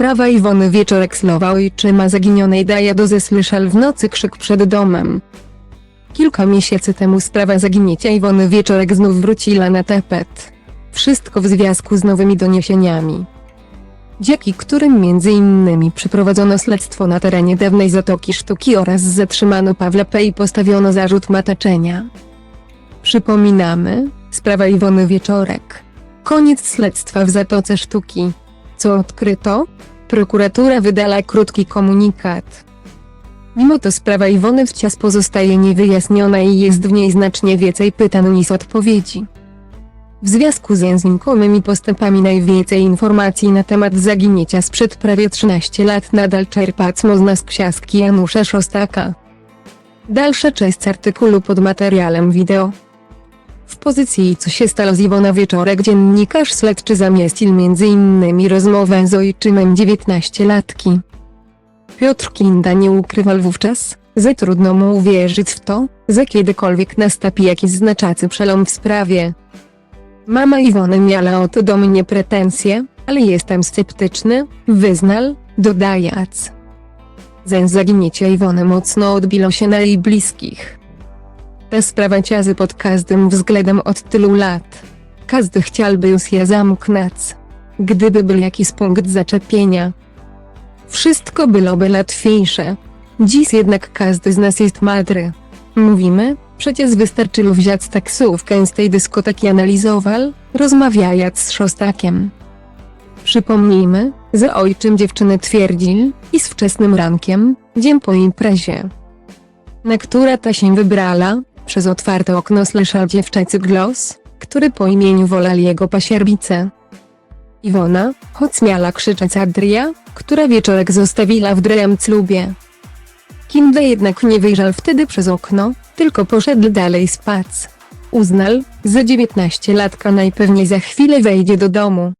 Sprawa Iwony Wieczorek Slowa ojczyma zaginionej daje do zesłyszał w nocy krzyk przed domem. Kilka miesięcy temu sprawa zaginięcia Iwony Wieczorek znów wróciła na tapet. Wszystko w związku z nowymi doniesieniami. Dzięki którym między innymi przeprowadzono śledztwo na terenie dawnej Zatoki Sztuki oraz zatrzymano Pawła P. i postawiono zarzut mataczenia. Przypominamy, sprawa Iwony Wieczorek. Koniec śledztwa w Zatoce Sztuki. Co odkryto? Prokuratura wydala krótki komunikat. Mimo to sprawa Iwony wciąż pozostaje niewyjaśniona i jest w niej znacznie więcej pytań niż odpowiedzi. W związku z znikomymi postępami najwięcej informacji na temat zaginięcia sprzed prawie 13 lat nadal czerpać można z książki Janusza Szostaka. Dalsza część artykułu pod materiałem wideo. W pozycji co się stało z Iwona Wieczorek dziennikarz śledczy zamieścił m.in. rozmowę z ojczymem 19-latki. Piotr Kinda nie ukrywał wówczas, że trudno mu uwierzyć w to, że kiedykolwiek nastąpi jakiś znaczący przelom w sprawie. Mama Iwony miała o to do mnie pretensje, ale jestem sceptyczny, wyznał, dodając. Zen zaginięcie Iwony mocno odbiło się na jej bliskich. Ta sprawa ciazy pod każdym względem od tylu lat. Każdy chciałby już je zamknąć. Gdyby był jakiś punkt zaczepienia. Wszystko byłoby łatwiejsze. Dziś jednak każdy z nas jest madry. Mówimy, przecież wystarczyło wziąć taksówkę z tej dyskoteki analizował, rozmawiając z Szostakiem. Przypomnijmy, że ojczym dziewczyny twierdził, iż wczesnym rankiem, dzień po imprezie, na która ta się wybrała, przez otwarte okno słyszał dziewczęcy głos, który po imieniu wolał jego pasierbice. Iwona, choć miała krzyczeć Adria, która wieczorek zostawiła w drem clubie. Kinda jednak nie wyjrzał wtedy przez okno, tylko poszedł dalej spać. Uznał, że dziewiętnastolatka najpewniej za chwilę wejdzie do domu.